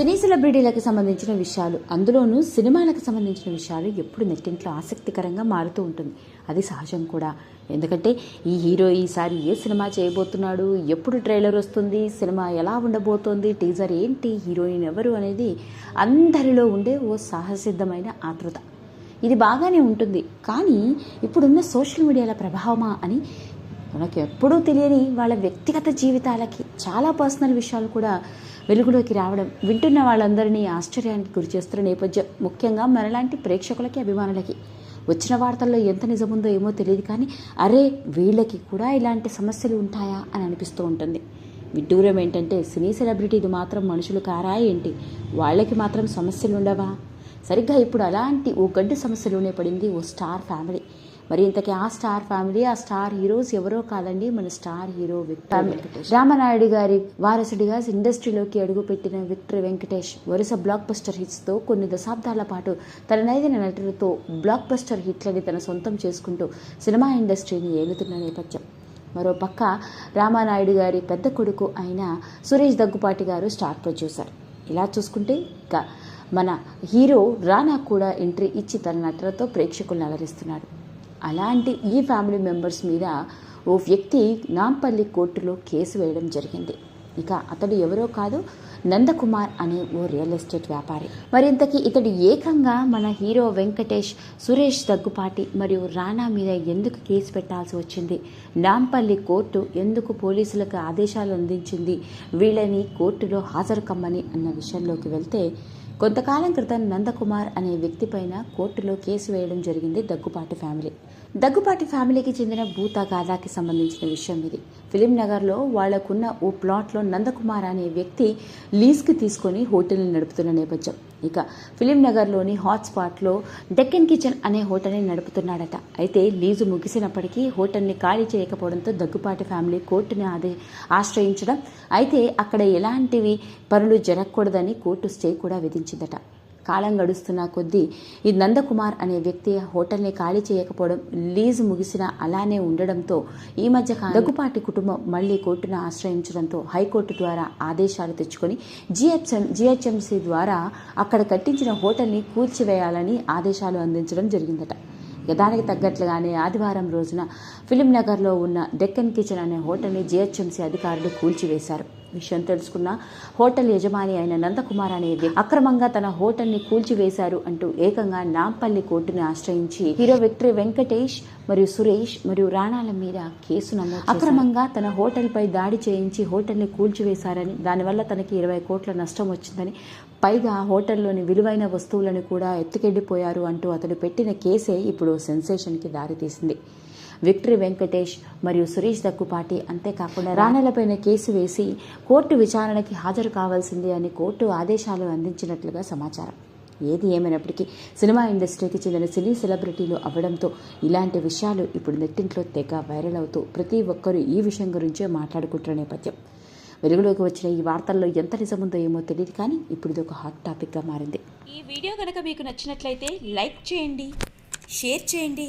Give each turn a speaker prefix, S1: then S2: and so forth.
S1: సినీ సెలబ్రిటీలకు సంబంధించిన విషయాలు అందులోనూ సినిమాలకు సంబంధించిన విషయాలు ఎప్పుడు నెట్టింట్లో ఆసక్తికరంగా మారుతూ ఉంటుంది. అది సహజం కూడా. ఎందుకంటే ఈ హీరో ఈసారి ఏ సినిమా చేయబోతున్నాడు ఎప్పుడు ట్రైలర్ వస్తుంది సినిమా ఎలా ఉండబోతోంది టీజర్ ఏంటి హీరోయిన్ ఎవరు అనేది అందరిలో ఉండే ఓ సాహసిద్ధమైన ఆతృత. ఇది బాగానే ఉంటుంది. కానీ ఇప్పుడున్న సోషల్ మీడియాల ప్రభావమా అని మనకు ఎప్పుడూ తెలియని వాళ్ళ వ్యక్తిగత జీవితాలకి చాలా పర్సనల్ విషయాలు కూడా వెలుగులోకి రావడం వింటున్న వాళ్ళందరినీ ఆశ్చర్యానికి గురి చేస్తున్న నేపథ్యం ముఖ్యంగా మనలాంటి ప్రేక్షకులకి అభిమానులకి. వచ్చిన వార్తల్లో ఎంత నిజముందో ఏమో తెలియదు కానీ అరే వీళ్ళకి కూడా ఇలాంటి సమస్యలు ఉంటాయా అని అనిపిస్తూ ఉంటుంది. విడ్డూరం ఏంటంటే సినీ సెలబ్రిటీలు మాత్రం మనుషులు కారా ఏంటి? వాళ్ళకి మాత్రం సమస్యలు ఉండవా సరిగ్గా ఇప్పుడు అలాంటి ఓ గడ్డి సమస్యలోనే పడింది ఓ స్టార్ ఫ్యామిలీ. మరి ఇంతకీ ఆ స్టార్ ఫ్యామిలీ ఆ స్టార్ హీరోస్ ఎవరో కాదండి? మన star hero Victory Venkatesh. Ramanaidu గారి వారసుడిగా ఇండస్ట్రీలోకి అడుగుపెట్టిన విక్టర్ వెంకటేష్ వరుస బ్లాక్ బస్టర్ హిట్స్తో కొన్ని దశాబ్దాల పాటు తన నైదిన నటులతో బ్లాక్ బస్టర్ హిట్లని తన సొంతం చేసుకుంటూ సినిమా ఇండస్ట్రీని ఏలుతున్న నేపథ్యం. మరో పక్క రామానాయుడు గారి పెద్ద కొడుకు అయిన సురేష్ దగ్గుపాటి గారు స్టార్ ప్రొడ్యూసర్. ఇలా చూసుకుంటే ఇక మన హీరో రానా కూడా ఎంట్రీ ఇచ్చి తన నటనతో ప్రేక్షకులను అలరిస్తున్నాడు. అలాంటి ఈ ఫ్యామిలీ మెంబర్స్ మీద ఓ వ్యక్తి నాంపల్లి కోర్టులో కేసు వేయడం జరిగింది. ఇక అతడు ఎవరో కాదు నందకుమార్ అనే ఓ రియల్ ఎస్టేట్ వ్యాపారి. మరింతకీ ఇతడు ఏకంగా మన హీరో వెంకటేష్ సురేష్ దగ్గుపాటి మరియు రాణా మీద ఎందుకు కేసు పెట్టాల్సి వచ్చింది? నాంపల్లి కోర్టు ఎందుకు పోలీసులకు ఆదేశాలు అందించింది? వీళ్ళని కోర్టులో హాజరు కమ్మని అన్న విషయంలోకి వెళ్తే కొంతకాలం క్రితం నందకుమార్ అనే వ్యక్తిపైన కోర్టులో కేసు వేయడం జరిగింది దగ్గుపాటి ఫ్యామిలీ. దగ్గుపాటి ఫ్యామిలీకి చెందిన భూతగాథాకి సంబంధించిన విషయం ఇది. ఫిలిం నగర్లో వాళ్ళకున్న ఓ ప్లాట్లో నందకుమార్ అనే వ్యక్తి లీజ్కి తీసుకొని హోటల్ని నడుపుతున్న నేపథ్యం. ఇక ఫిలిం నగర్లోని హాట్స్పాట్లో డెక్కన్ కిచెన్ అనే హోటల్ని నడుపుతున్నాడట. అయితే లీజు ముగిసినప్పటికీ హోటల్ని ఖాళీ చేయకపోవడంతో దగ్గుపాటి ఫ్యామిలీ కోర్టుని ఆదే ఆశ్రయించడం. అయితే అక్కడ ఎలాంటివి పనులు జరగకూడదని కోర్టు స్టే కూడా విధించిందట. కాలం గడుస్తున్న కొద్దీ ఈ నందకుమార్ అనే వ్యక్తి హోటల్ని ఖాళీ చేయకపోవడం లీజు ముగిసిన అలానే ఉండడంతో ఈ మధ్య దగ్గుపాటి కుటుంబం మళ్ళీ కోర్టును ఆశ్రయించడంతో హైకోర్టు ద్వారా ఆదేశాలు తెచ్చుకొని జిహెచ్ఎం జిహెచ్ఎంసీ ద్వారా అక్కడ కట్టించిన హోటల్ని కూల్చివేయాలని ఆదేశాలు అందించడం జరిగిందట. దానికి తగ్గట్లుగానే ఆదివారం రోజున ఫిలిం నగర్లో ఉన్న డెక్కన్ కిచెన్ అనే హోటల్ని జిహెచ్ఎంసీ అధికారులు కూల్చివేశారు. విషయం తెలుసుకున్న హోటల్ యజమాని అయిన నందకుమార్ అనే వ్యక్తి అక్రమంగా తన హోటల్ని కూల్చివేశారు అంటూ ఏకంగా నాంపల్లి కోర్టుని ఆశ్రయించి హీరో విక్టరీ వెంకటేష్ మరియు సురేష్ మరియు రాణాల మీద కేసు నమోదు అక్రమంగా తన హోటల్పై దాడి చేయించి హోటల్ని కూల్చివేశారని దానివల్ల తనకి ఇరవై కోట్ల నష్టం వచ్చిందని పైగా హోటల్లోని విలువైన వస్తువులను కూడా ఎత్తుకెళ్ళిపోయారు అంటూ అతడు పెట్టిన కేసే ఇప్పుడు సెన్సేషన్కి దారితీసింది. విక్టరీ వెంకటేష్ మరియు సురేష్ దక్కుపాటి అంతేకాకుండా రాణలపైన కేసు వేసి కోర్టు విచారణకి హాజరు కావాల్సింది అని కోర్టు ఆదేశాలు అందించినట్లుగా సమాచారం. ఏది ఏమైనప్పటికీ సినిమా ఇండస్ట్రీకి చెందిన సినీ సెలబ్రిటీలు అవ్వడంతో ఇలాంటి విషయాలు ఇప్పుడు నెట్టింట్లో తెగ వైరల్ అవుతూ ప్రతి ఒక్కరూ ఈ విషయం గురించే మాట్లాడుకుంటున్న నేపథ్యం. వెలుగులోకి వచ్చిన ఈ వార్తల్లో ఎంత నిజముందో ఏమో తెలియదు కానీ ఇప్పుడు ఇది ఒక హాట్ టాపిక్గా మారింది.
S2: ఈ వీడియో కనుక మీకు నచ్చినట్లయితే లైక్ చేయండి షేర్ చేయండి